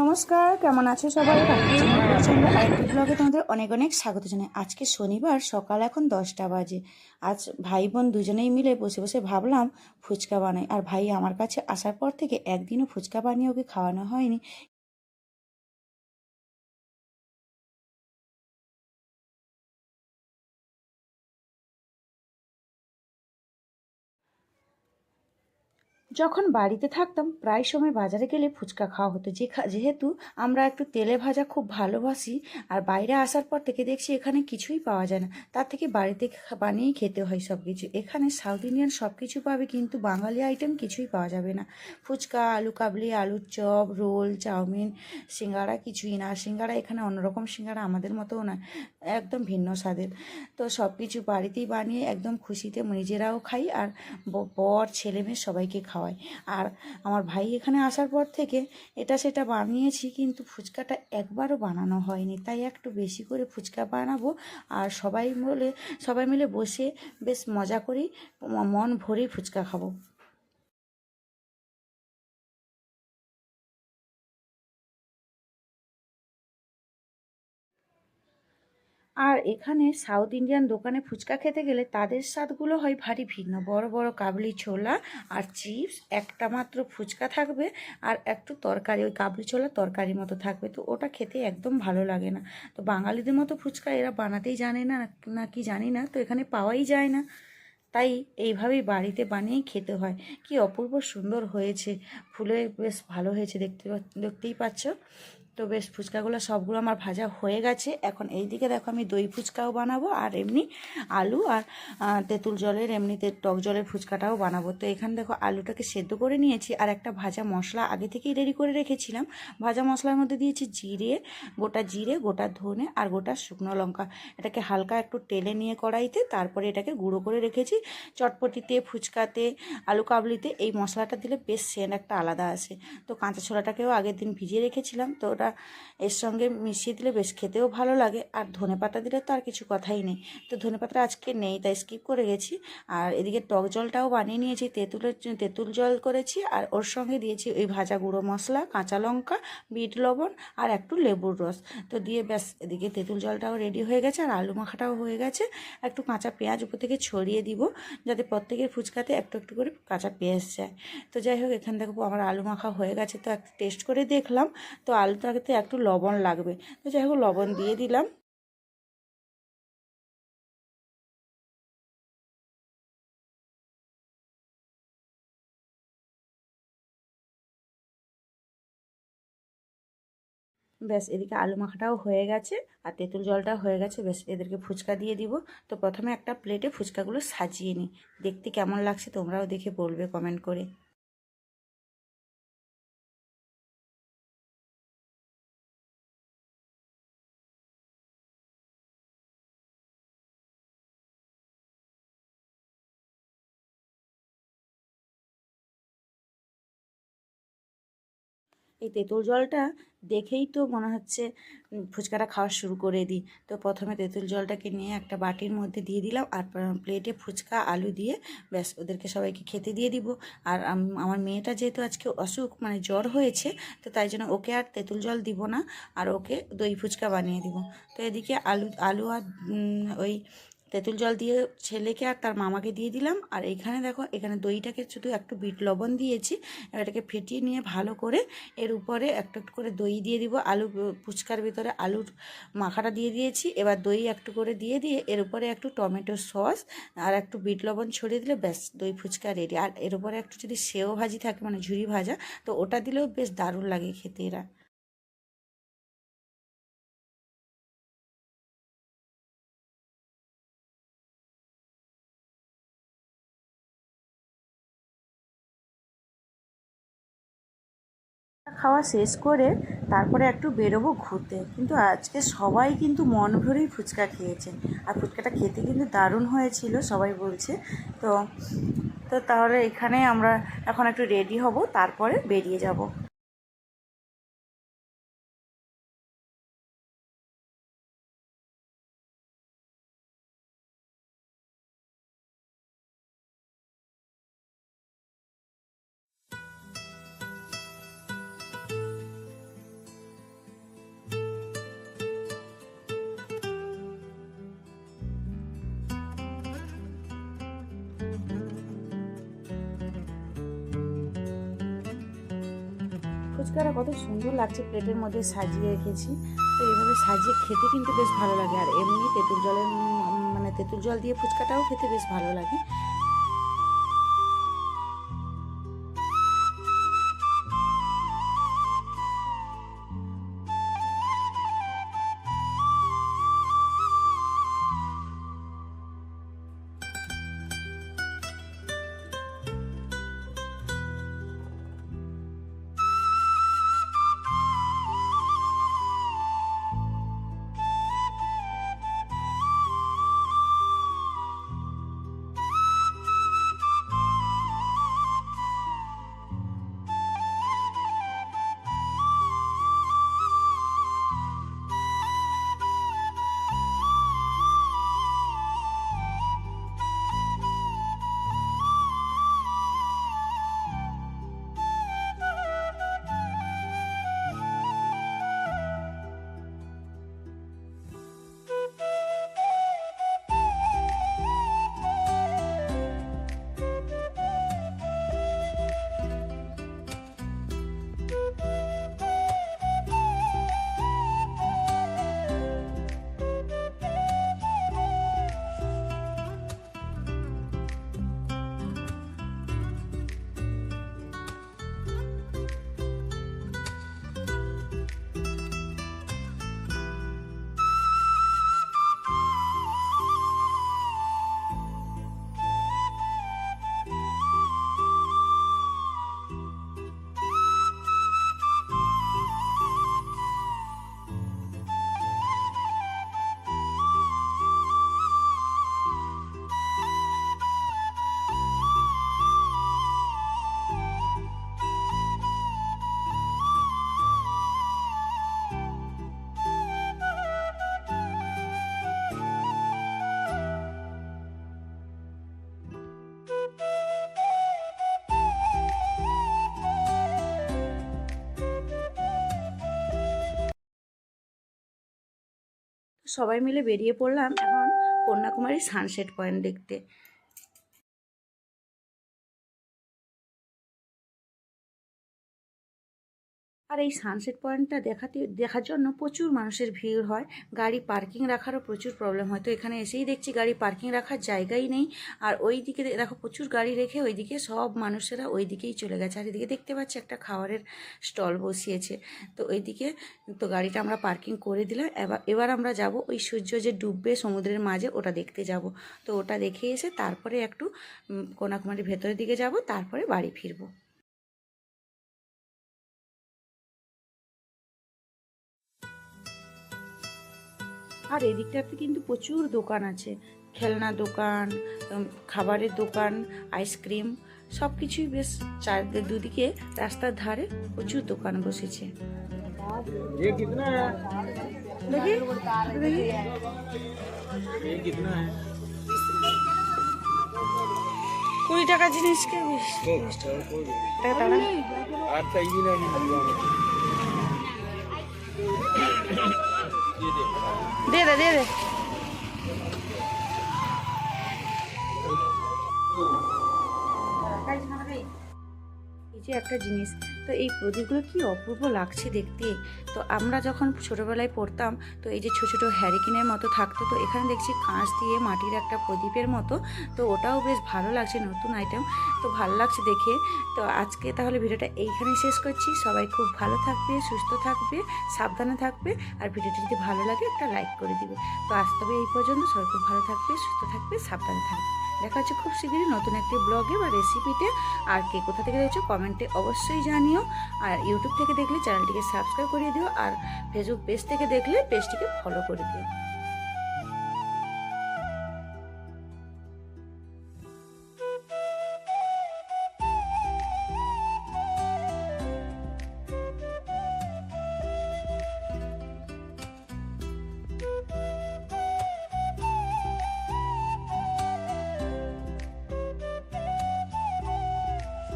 নমস্কার, কেমন আছো সবাই? আরেকটি ব্লগে তোমাদের অনেক অনেক স্বাগত জানাই। আজকে শনিবার, সকাল এখন দশটা বাজে। আজ ভাই বোন দুজনেই মিলে বসে বসে ভাবলাম ফুচকা বানাই। আর ভাই আমার কাছে আসার পর থেকে একদিনও ফুচকা বানিয়ে ওকে খাওয়ানো হয়নি। যখন বাড়িতে থাকতাম, প্রায় সময় বাজারে গেলে ফুচকা খাওয়া হতো। যে যেহেতু আমরা একটু তেলে ভাজা খুব ভালোবাসি, আর বাইরে আসার পর থেকে দেখছি এখানে কিছুই পাওয়া যায় না। তার থেকে বাড়িতে বানিয়েই খেতে হয় সব কিছু এখানে সাউথ ইন্ডিয়ান সব কিছু পাবে, কিন্তু বাঙালি আইটেম কিছুই পাওয়া যাবে না। ফুচকা, আলু কাবলি, আলুর চপ, রোল, চাউমিন, সিঙ্গাড়া কিছুই না। সিঙ্গাড়া এখানে অন্যরকম সিঙ্গাড়া আমাদের মতোও না, একদম ভিন্ন স্বাদের। তো সব কিছু বাড়িতেই বানিয়ে একদম খুশিতে নিজেরাও খাই, আর বর ছেলে মেয়ে সবাইকে খাওয়া খাওয়াই আর আমার ভাই এখানে আসার পর থেকে এটা সেটা বানিয়েছি কিন্তু ফুচকাটা একবারও বানানো হয়নি। তাই একটু বেশি করে ফুচকা বানাবো। আর সবাই মিলে সবাই মিলে বসে বেশ মজা করি মন ভরেই ফুচকা খাব। আর এখানে সাউথ ইন্ডিয়ান দোকানে ফুচকা খেতে গেলে তাদের স্বাদগুলো হয় ভারী ভিন্ন। বড় বড় কাবলি ছোলা আর চিপস, একটা মাত্র ফুচকা থাকবে আর একটু তরকারি, ওই কাবলি ছোলা তরকারির মতো থাকবে। তো ওটা খেতে একদম ভালো লাগে না। তো বাঙালিদের মতো ফুচকা এরা বানাতেই জানে না না কি জানি না, তো এখানে পাওয়াই যায় না। তাই এইভাবেই বাড়িতে বানিয়েই খেতে হয়। কি অপূর্ব সুন্দর হয়েছে। ফুলে বেশ ভালো হয়েছে, দেখতে দেখতেই পাচ্ছ। তো বেশ ফুচকাগুলো সবগুলো আমার ভাজা হয়ে গেছে। এখন এই দিকে দেখো আমি দই ফুচকাও বানাবো আর এমনি আলু আর তেঁতুল জলের এমনিতে টক জলের ফুচকাটাও বানাবো। তো এখানে দেখো আলুটাকে সেদ্ধ করে নিয়েছি আর একটা ভাজা মশলা আগে থেকেই রেডি করে রেখেছিলাম। ভাজা মশলার মধ্যে দিয়েছি জিরে, গোটা জিরে, গোটা ধনে আর গোটা শুকনো লঙ্কা। এটাকে হালকা একটু টেলে নিয়ে কড়াইতে তারপরে এটাকে গুঁড়ো করে রেখেছি। চটপটিতে, ফুচকাতে, আলু কাবলিতে এই মশলাটা দিলে বেশ সেন্ট একটা আলাদা আসে। তো কাঁচা ছোলাটাকেও আগের দিন ভিজিয়ে রেখেছিলাম। তো ওটা পাতাটা এর সঙ্গে মিশিয়ে দিলে বেশ খেতেও ভালো লাগে। আর ধনে পাতা দিলে তো আর কিছু কথাই নেই। তো ধনে পাতা আজকে নেই, তাই স্কিপ করে গেছি। আর এদিকে টক জলটাও বানিয়ে নিয়েছি। তেঁতুলের তেঁতুল জল করেছি। আর ওর সঙ্গে দিয়েছি ওই ভাজা গুঁড়ো মশলা, কাঁচা লঙ্কা, বিট লবণ আর একটু লেবুর রস। তো দিয়ে ব্যাস এদিকে তেঁতুল জলটাও রেডি হয়ে গেছে আর আলু মাখাটাও হয়ে গেছে। একটু কাঁচা পেঁয়াজ উপর থেকে ছড়িয়ে দিব যাতে প্রত্যেকের ফুচকাতে একটু একটু করে কাঁচা পেঁয়াজ যায়। তো যাই হোক, এখান থেকে আমার আলু মাখা হয়ে গেছে। তো একটু টেস্ট করে দেখলাম। তো আলুটাকে এতে একটু লবণ লাগবে। তো যাই হোক, লবণ দিয়ে দিলাম। ব্যাস, এদিকে আলু মাখাটাও হয়ে গেছে আর তেঁতুল জলটাও হয়ে গেছে। ব্যাস, এদেরকে ফুচকা দিয়ে দিব। তো প্রথমে একটা প্লেটে ফুচকাগুলো সাজিয়ে নিই। দেখতে কেমন লাগছে তোমরাও দেখে বলবে কমেন্ট করে। এই তেঁতুল জলটা দেখেই তো মনে হচ্ছে ফুচকাটা খাওয়া শুরু করে দিই। তো প্রথমে তেঁতুল জলটাকে নিয়ে একটা বাটির মধ্যে দিয়ে দিলাম আর প্লেটে ফুচকা, আলু দিয়ে ব্যাস ওদেরকে সবাইকে খেতে দিয়ে দিব। আর আমার মেয়েটা যেহেতু আজকে অসুখ মানে জ্বর হয়েছে, তো তাই জন্য ওকে আর তেঁতুল জল দিব না, আর ওকে দই ফুচকা বানিয়ে দিব। তো এদিকে আলু আলু আর ওই তেঁতুল জল দিয়ে ছেলেকে আর তার মামাকে দিয়ে দিলাম। আর এখানে দেখো, এখানে দইটাকে শুধু একটু বিট লবণ দিয়েছি। এটাকে ফেটিয়ে নিয়ে ভালো করে এর উপরে একটু একটু করে দই দিয়ে দিব। আলু, ফুচকার ভিতরে আলুর মাখাটা দিয়ে দিয়েছি। এবার দই একটু করে দিয়ে দিয়ে এর উপরে একটু টমেটো সস আর একটু বিট লবণ ছড়িয়ে দিলে ব্যাস, দই, ফুচকা রেডি আর এর উপরে একটু যদি সেও ভাজি থাকে মানে ঝুরি ভাজা, তো ওটা দিলেও বেশ দারুণ লাগে খেতে এরা। খাওয়া শেষ করে তারপরে একটু বেরোবো ঘুরতে। কিন্তু আজকে সবাই কিন্তু মন ভরেই ফুচকা খেয়েছে আর ফুচকাটা খেতে কিন্তু দারুণ হয়েছিল, সবাই বলছে। তো তো তাহলে এখানে আমরা এখন একটু রেডি হব, তারপরে বেরিয়ে যাব। ফুচকাটা কত সুন্দর লাগছে প্লেটের মধ্যে সাজিয়ে রেখেছি। তো এইভাবে সাজিয়ে খেতে কিন্তু বেশ ভালো লাগে। আর এমনি তেঁতুল জলের মানে তেঁতুল জল দিয়ে ফুচকাটাও খেতে বেশ ভালো লাগে। সবাই মিলে বেরিয়ে পড়লাম এখন কন্যাকুমারী সানসেট পয়েন্ট দেখতে। আর এই সানসেট পয়েন্টটা দেখাতে দেখার জন্য প্রচুর মানুষের ভিড় হয়। গাড়ি পার্কিং রাখারও প্রচুর প্রবলেম হয়। তো এখানে এসেই দেখছি গাড়ি পার্কিং রাখার জায়গাই নেই। আর ওই দিকে দেখো প্রচুর গাড়ি রেখে ওইদিকে সব মানুষেরা ওই দিকেই চলে গেছে। আর এদিকে দেখতে পাচ্ছি একটা খাবারের স্টল বসিয়েছে। তো ওইদিকে তো গাড়িটা আমরা পার্কিং করে দিলাম। এবার এবার আমরা যাব ওই সূর্য যে ডুববে সমুদ্রের মাঝে ওটা দেখতে যাব। তো ওটা দেখে এসে তারপরে একটু উম, কন্যাকুমারীর ভেতরের দিকে যাব তারপরে বাড়ি ফিরবো। আর এদিকটাতে কিন্তু প্রচুর দোকান আছে। খেলনা দোকান খাবারের দোকান আইসক্রিম সব কিছুই বেশ চারদের দুদিকে রাস্তার ধারে প্রচুর দোকান বসেছে। কুড়ি টাকা জিনিস দে দে দে দে। এই যে একটা জিনিস। তো এই প্রদীপগুলো কি অপূর্ব লাগছে দেখতে। তো আমরা যখন ছোটোবেলায় পড়তাম, তো এই যে ছোটো ছোটো হ্যারিকেনের মতো থাকতো, তো এখানে দেখছি কাঁচ দিয়ে মাটির একটা প্রদীপের মতো। তো ওটাও বেশ ভালো লাগছে, নতুন আইটেম তো ভালো লাগছে দেখে। তো আজকে তাহলে ভিডিওটা এইখানেই শেষ করছি। সবাই খুব ভালো থাকবে, সুস্থ থাকবে, সাবধানে থাকবে। আর ভিডিওটি যদি ভালো লাগে, একটা লাইক করে দিবে। তো আজ তবে এই পর্যন্ত সবাই খুব ভালো থাকবে, সুস্থ থাকবে, সাবধানে থাকবে। দেখা হচ্ছে খুব শীঘ্রই নতুন একটি ব্লগে বা রেসিপিতে আর কে কোথা থেকে দেখছ, কমেন্টে অবশ্যই জানিও। আর ইউটিউব থেকে দেখলে চ্যানেলটিকে সাবস্ক্রাইব করিয়ে দিও। আর ফেসবুক পেজ থেকে দেখলে পেজটিকে ফলো করে দিও।